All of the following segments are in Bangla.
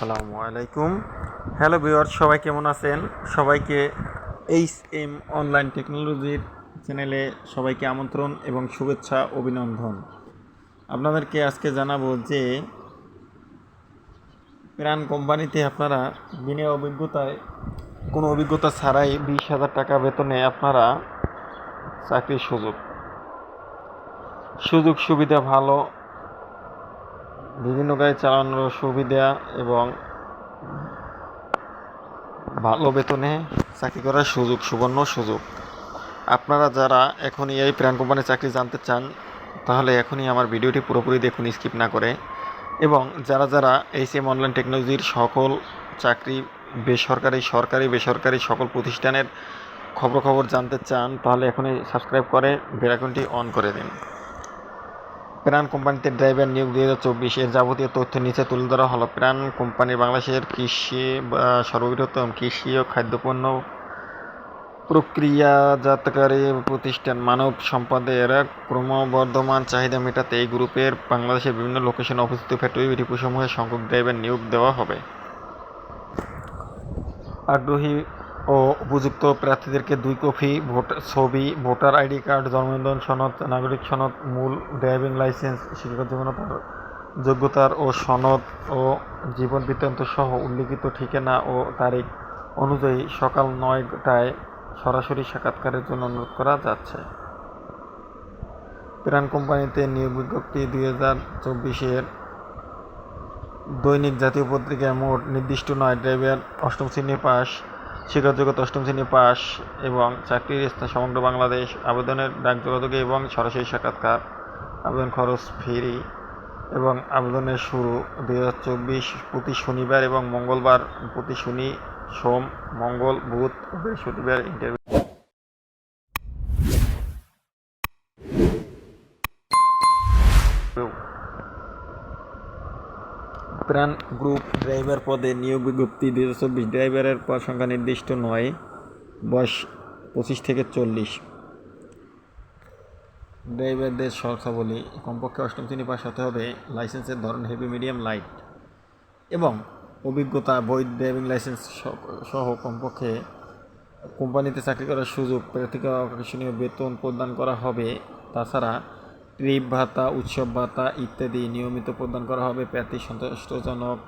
আসসালামু আলাইকুম। হ্যালো ভিউয়ার সবাই কেমন আছেন? সবাইকে এইচ এম অনলাইন টেকনোলজির চ্যানেলে সবাইকে আমন্ত্রণ এবং শুভেচ্ছা, অভিনন্দন। আপনাদেরকে আজকে জানাব যে প্রাণ কোম্পানিতে আপনারা বিনা অভিজ্ঞতায় কোনো অভিজ্ঞতা ছাড়াই বিশ হাজার টাকা বেতনে আপনারা চাকরির সুযোগ। সুযোগ সুবিধা ভালো বিভিন্ন গাড়ি চালানোর সুবিধা এবং ভালো বেতনে চাকরি করার সুযোগ, সুবর্ণ সুযোগ। আপনারা যারা এখনই এই প্রাণ কোম্পানির চাকরি জানতে চান, তাহলে এখনই আমার ভিডিওটি পুরোপুরি দেখুন, স্কিপ না করে। এবং যারা যারা এইচ এম অনলাইন টেকনোলজির সকল চাকরি, বেসরকারি, সরকারি, বেসরকারি সকল প্রতিষ্ঠানের খবর খবর জানতে চান, তাহলে এখনই সাবস্ক্রাইব করে বেলাকনটি অন করে দিন। প্রাণ কোম্পানিতে ড্রাইভার নিয়োগ দুই হাজার চব্বিশ এর যাবতীয় তথ্য নিচে তুলে ধরা হলো। প্রাণ কোম্পানি বাংলাদেশের কৃষি সর্ববৃহত্তম কৃষি ও খাদ্যপণ্য প্রক্রিয়াজাতকারী প্রতিষ্ঠান মানব সম্পদের ক্রমবর্ধমান চাহিদা মেটাতে এই গ্রুপের বাংলাদেশের বিভিন্ন লোকেশনে অবস্থিত ফ্যাক্টরি ডিপোসমূহে সংখ্যক ড্রাইভার নিয়োগ দেওয়া হবে। আগ্রহী ও উপযুক্ত প্রার্থীদেরকে দুই কপি ভোট ছবি, ভোটার আইডি কার্ড জন্মনিবন্ধন সনদ, নাগরিক সনদ, মূল ড্রাইভিং লাইসেন্স শিক্ষাগত যোগ্যতার যোগ্যতার ও সনদ ও জীবন বৃত্তান্ত সহ উল্লিখিত ঠিকানা ও তারিখ অনুযায়ী সকাল নয়টায় সরাসরি সাক্ষাৎকারের জন্য অনুরোধ করা যাচ্ছে। প্রাণ কোম্পানিতে নিয়োগ বিজ্ঞপ্তি দুই হাজার চব্বিশের দৈনিক জাতীয় পত্রিকায় মোট নির্দিষ্ট নয় ড্রাইভার অষ্টম শ্রেণি পাস শিক্ষাযোগ্যতা অষ্টম শ্রেণি পাস এবং চাকরির স্থান সমগ্র বাংলাদেশ, আবেদনের ডাক যোগাযোগে এবং সরাসরি সাক্ষাৎকার, আবেদন খরচ ফ্রি এবং আবেদনের শুরু দুই হাজার চব্বিশ প্রতি শনিবার এবং মঙ্গলবার প্রতি শনি, সোম, মঙ্গল, বুধ বৃহস্পতিবার ইন্টারভিউ প্রাণ গ্রুপ ড্রাইভার পদে নিয়োগ বিজ্ঞপ্তি দুই হাজার চব্বিশ ড্রাইভারের পদ সংখ্যা নির্দিষ্ট নয়, বয়স পঁচিশ থেকে চল্লিশ। ড্রাইভারদের শর্তাবলী কমপক্ষে অষ্টম শ্রেণি পাশ হতে হবে, লাইসেন্সের ধরন হেভি, মিডিয়াম, লাইট। এবং অভিজ্ঞতা, বৈধ ড্রাইভিং লাইসেন্স সহ কমপক্ষে কোম্পানিতে চাকরি করার সুযোগ প্রার্থীকে আকর্ষণীয় বেতন প্রদান করা হবে। তাছাড়া ট্রিপ ভাতা, উৎসব ভাতা ইত্যাদি নিয়মিত প্রদান করা হবে। প্রার্থী সন্তুষ্টজনক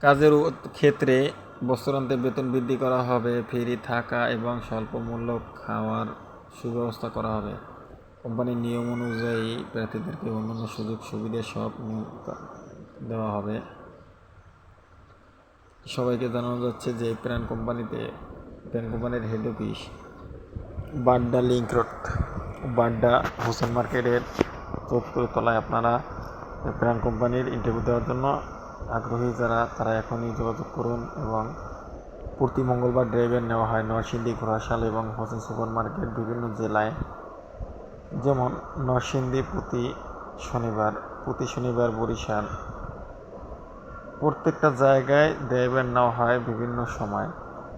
কাজের ক্ষেত্রে বছরান্তে বেতন বৃদ্ধি করা হবে, ফ্রি থাকা এবং স্বল্প মূল্য খাওয়ার সুব্যবস্থা করা হবে। কোম্পানির নিয়ম অনুযায়ী প্রার্থীদেরকে অন্যান্য সুযোগ সুবিধা সব দেওয়া হবে। সবাইকে জানানো যাচ্ছে যে, প্রাণ কোম্পানিতে, প্রাণ কোম্পানির head office Badda link road. Badda Hossain মার্কেটের তলায় আপনারা প্রাণ কোম্পানির ইন্টারভিউ দেওয়ার জন্য আগ্রহী যারা, তারা এখনই যোগাযোগ করুন এবং প্রতি মঙ্গলবার ড্রাইভার নেওয়া হয় নরসিংদী, ঘোড়াশাল এবং হোসেন সুপার মার্কেট বিভিন্ন জেলায়। যেমন নরসিংদী প্রতি শনিবার প্রতি শনিবার বরিশাল। প্রত্যেকটা জায়গায় ড্রাইভার নেওয়া হয় বিভিন্ন সময়।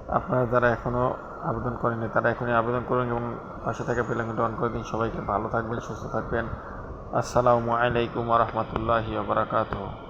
আপনারা যারা এখনও আবেদন করেনি তারা এখনই আবেদন করুন এবং পাশে থাকা বেলাঙ্গিটা অন করে দিন। সবাইকে ভালো থাকবেন, সুস্থ থাকবেন। আসসালামু আলাইকুম রহমতুল্লাহি বারাকাতুহ।